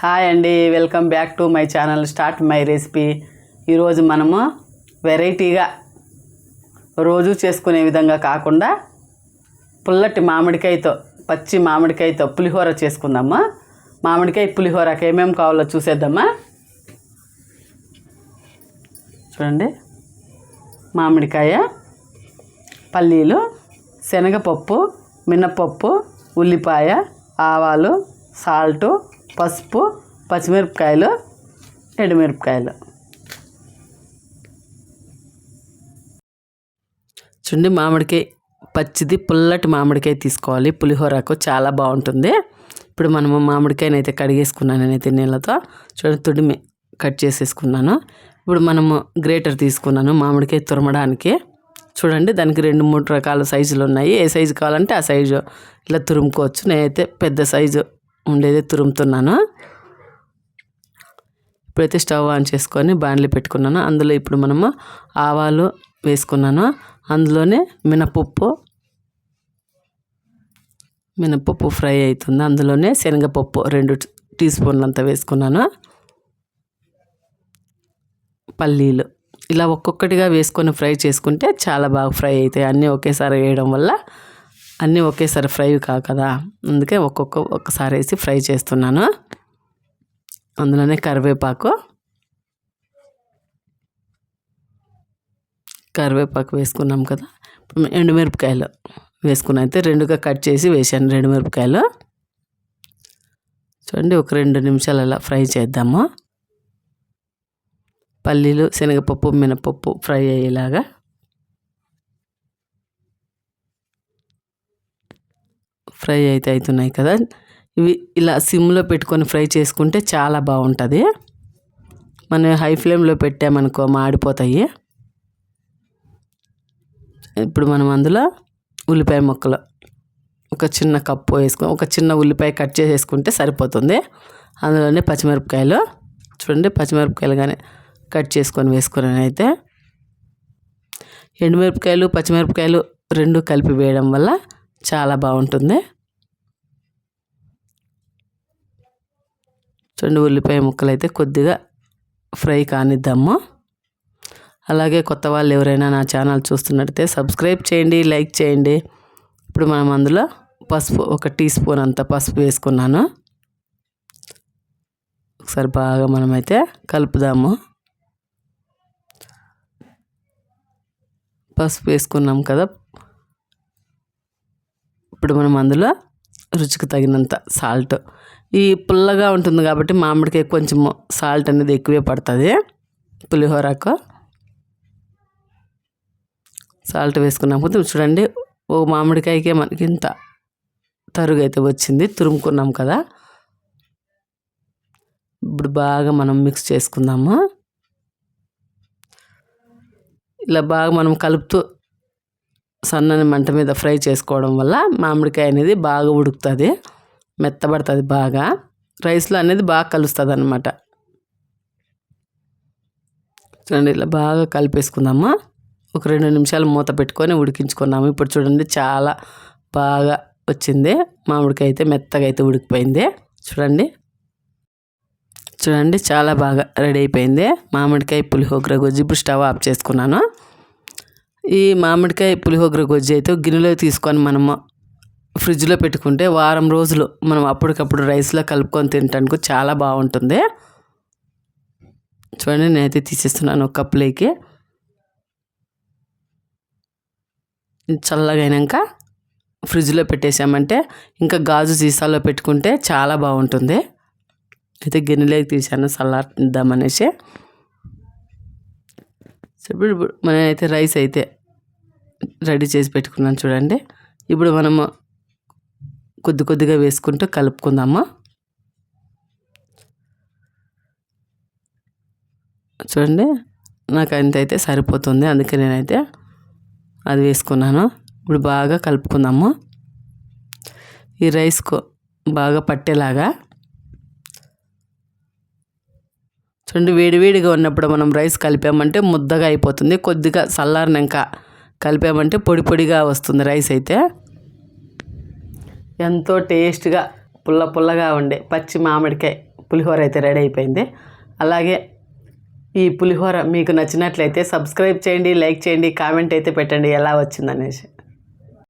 Hi అండి welcome back to my channel start my recipe. ఈరోజు మనము వెరైటీగా రోజు చేసుకునే విధంగా కాకుండా పుల్లటి మామిడికాయతో పచ్చి మామిడికాయతో పులిహోర చేసుకుందామా? మామిడికాయ పులిహోరకి ఏమేమి కావాలో చూసేద్దామా? చూడండి. మామిడికాయ పల్లీలు శనగపప్పు మినపప్పు ఉల్లిపాయ ఆవాలు సాల్టు పసుపు పచ్చిమిరపకాయలు ఎండుమిరపకాయలు. చూడండి మామిడికాయ పచ్చిది పుల్లటి మామిడికాయ తీసుకోవాలి. పులిహోరకు చాలా బాగుంటుంది. ఇప్పుడు మనము మామిడికాయని అయితే కడిగేసుకున్నాను నేనైతే నీళ్ళతో. చూడండి తుడిమి కట్ చేసేసుకున్నాను. ఇప్పుడు మనము గ్రేటర్ తీసుకున్నాను మామిడికాయ తురమడానికి. చూడండి దానికి రెండు మూడు రకాల సైజులు ఉన్నాయి. ఏ సైజు కావాలంటే ఆ సైజు ఇలా తురుముకోవచ్చు. నేనైతే పెద్ద సైజు ఉండేది తురుముతున్నాను. ఇప్పుడైతే స్టవ్ ఆన్ చేసుకొని బాండ్లు పెట్టుకున్నాను. అందులో ఇప్పుడు మనము ఆవాలు వేసుకున్నాను. అందులోనే మినపప్పు మినపప్పు ఫ్రై అవుతుంది. అందులోనే శనగపప్పు రెండు టీ స్పూన్లంతా వేసుకున్నాను. పల్లీలు ఇలా ఒక్కొక్కటిగా వేసుకొని ఫ్రై చేసుకుంటే చాలా బాగా ఫ్రై అవుతాయి. అన్నీ ఒకేసారి వేయడం వల్ల అన్నీ ఒకేసారి ఫ్రై కావు కదా. అందుకే ఒక్కొక్క ఒక్కసారి వేసి ఫ్రై చేస్తున్నాను. అందులోనే కరివేపాకు. కరివేపాకు వేసుకున్నాం కదా. ఎండుమిరపకాయలు వేసుకుని అయితే రెండుగా కట్ చేసి వేసాను రెండు మిరపకాయలు చూడండి ఒక రెండు నిమిషాలు అలా ఫ్రై చేద్దాము. పల్లీలు శనగపప్పు మినపప్పు ఫ్రై అయ్యేలాగా ఫ్రై అయితే అవుతున్నాయి కదా. ఇవి ఇలా సిమ్లో పెట్టుకొని ఫ్రై చేసుకుంటే చాలా బాగుంటుంది. మనం హై ఫ్లేమ్లో పెట్టామనుకో మాడిపోతాయి. ఇప్పుడు మనం అందులో ఉల్లిపాయ ముక్కలు ఒక చిన్న కప్పు వేసుకొని ఒక చిన్న ఉల్లిపాయ కట్ చేసేసుకుంటే సరిపోతుంది. అందులోనే పచ్చిమిరపకాయలు చూడండి పచ్చిమిరపకాయలు కానీ కట్ చేసుకొని వేసుకుని అయితే ఎండుమిరపకాయలు పచ్చిమిరపకాయలు రెండు కలిపి వేయడం వల్ల చాలా బాగుంటుంది. చూడండి ఉల్లిపాయ ముక్కలు అయితే కొద్దిగా ఫ్రై కానిద్దాము. అలాగే కొత్త వాళ్ళు ఎవరైనా నా ఛానల్ చూస్తున్నట్టయితే సబ్స్క్రైబ్ చేయండి లైక్ చేయండి. ఇప్పుడు మనం అందులో పసుపు ఒక టీ స్పూన్ అంత పసుపు వేసుకున్నాను. ఒకసారి బాగా మనమైతే కలుపుదాము. పసుపు వేసుకున్నాం కదా. ఇప్పుడు మనం అందులో రుచికి తగినంత సాల్ట్ ఈ పుల్లగా ఉంటుంది కాబట్టి మామిడికాయ కొంచెం సాల్ట్ అనేది ఎక్కువే పడుతుంది. పులిహోరకు సాల్ట్ వేసుకున్నాం చూడండి. ఓ మామిడికాయకే మనకి ఇంత తరుగు అయితే వచ్చింది. తురుముకున్నాం కదా. ఇప్పుడు బాగా మనం మిక్స్ చేసుకుందాము. ఇలా బాగా మనం కలుపుతూ సన్నని మంట మీద ఫ్రై చేసుకోవడం వల్ల మామిడికాయ అనేది బాగా ఉడుకుతుంది. మెత్తబడుతుంది బాగా. రైస్లో అనేది బాగా కలుస్తుంది అనమాట చూడండి ఇలా బాగా కలిపేసుకుందాము. ఒక రెండు నిమిషాలు మూత పెట్టుకొని ఉడికించుకున్నాము. ఇప్పుడు చూడండి చాలా బాగా వచ్చింది. మామిడికాయ అయితే మెత్తగా అయితే ఉడికిపోయింది. చూడండి. చూడండి చాలా బాగా రెడీ అయిపోయింది. మామిడికాయ పులిహోగ్ర గొజ్జి ఇప్పుడు స్టవ్ ఆఫ్ చేసుకున్నాను. ఈ మామిడికాయ పులిహోగ్ర గొజ్జి అయితే గిన్నెలో తీసుకొని మనము ఫ్రిడ్జ్లో పెట్టుకుంటే వారం రోజులు మనం అప్పటికప్పుడు రైస్లో కలుపుకొని తినటానికి చాలా బాగుంటుంది. చూడండి నేనైతే తీసేస్తున్నాను ఒక కప్పులోకి. చల్లగా అయినాక ఫ్రిడ్జ్లో పెట్టేసామంటే ఇంకా గాజు సీసాలో పెట్టుకుంటే చాలా బాగుంటుంది. అయితే గిన్నెలోకి తీసాను చల్లార్దామనేసి ఇప్పుడు మనం అయితే రైస్ అయితే రెడీ చేసి పెట్టుకున్నాను చూడండి. ఇప్పుడు మనము కొద్ది కొద్దిగా వేసుకుంటూ కలుపుకుందాము? చూడండి నాకు అంత అయితే సరిపోతుంది. అందుకే నేనైతే అది వేసుకున్నాను. ఇప్పుడు బాగా కలుపుకుందాము. ఈ రైస్కు బాగా పట్టేలాగా. చూడండి వేడివేడిగా ఉన్నప్పుడు మనం రైస్ కలిపామంటే ముద్దగా అయిపోతుంది. కొద్దిగా చల్లారినాక కలిపామంటే పొడి పొడిగా వస్తుంది రైస్ అయితే. ఎంతో టేస్ట్గా పుల్ల పుల్లగా ఉండే పచ్చి మామిడికాయ పులిహోర అయితే రెడీ అయిపోయింది. అలాగే ఈ పులిహోర మీకు నచ్చినట్లయితే సబ్స్క్రైబ్ చేయండి లైక్ చేయండి కామెంట్ అయితే పెట్టండి ఎలా వచ్చిందనేసి.